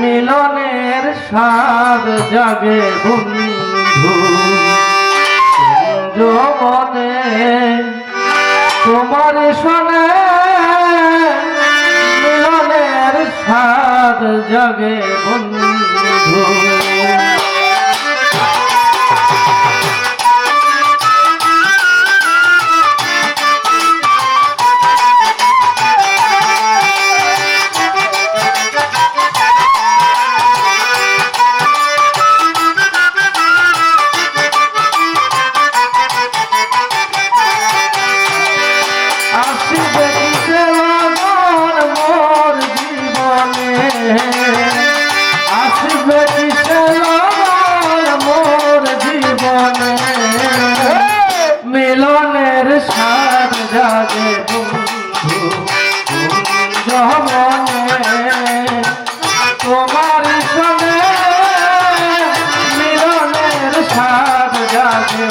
মিলনের স্বাদ জাগে বন্ধু। যৌবনে তোমার সনে মিলনের স্বাদ জাগে বন্ধু। জাগে বন্ধু জমনে তোমার সনে মিলনের সার জাগে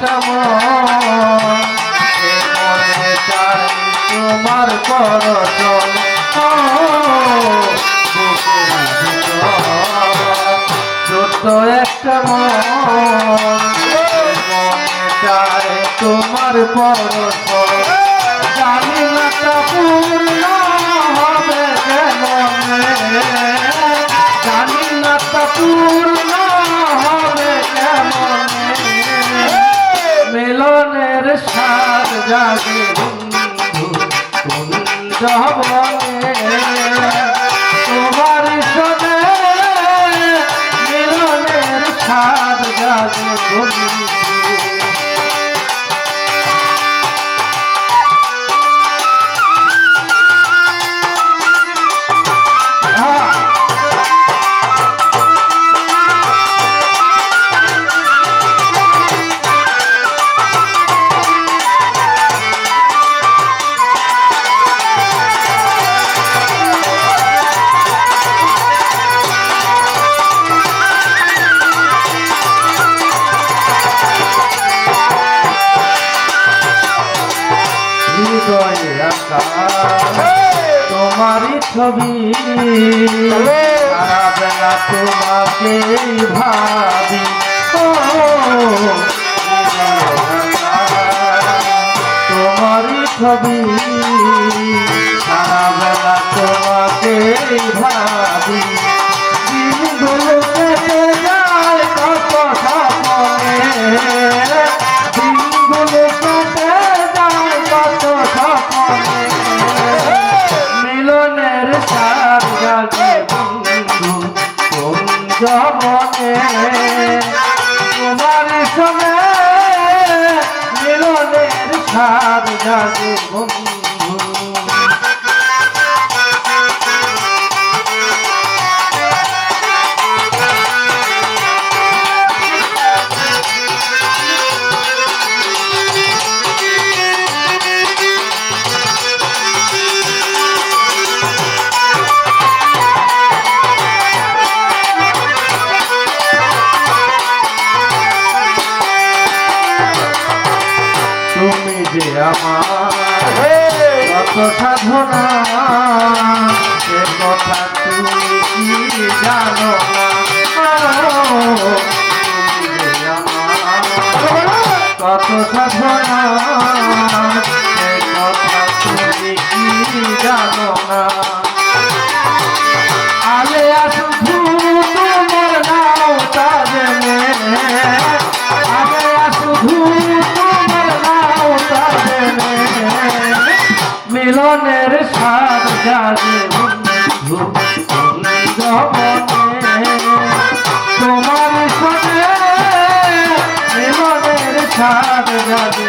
একটা মন। চাই তোমার বুকের ভিতর। একটা মনে। চাই তোমার পরতল কোন তোমার সনে মিলনের সার জাগে বন্ধু। হৃদয়ে তোমারই ছবি। সারা বেলা তোমাকে ভাবি তোমারই ছবি। সারা বেলা তোমাকে ভাবি। জবনে তোমার সঙ্গে মিলনের সার জাগে বন্ধু। যে আমার কত সাধনা সে কথা তুমি কি জানো কত সাধনা সে কথা তুমি কি জানো না? মিলনের সার জবনে তোমার সাথে মিলনের সার জাগে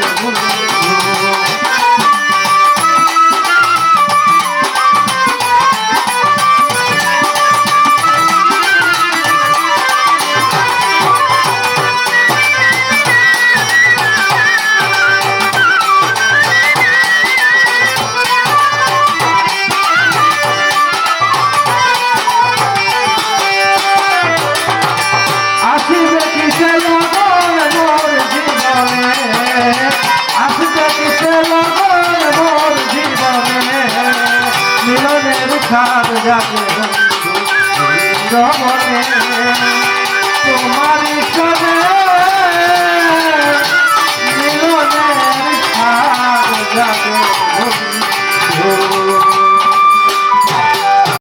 জাগে বন্ধু বৃন্দাবনে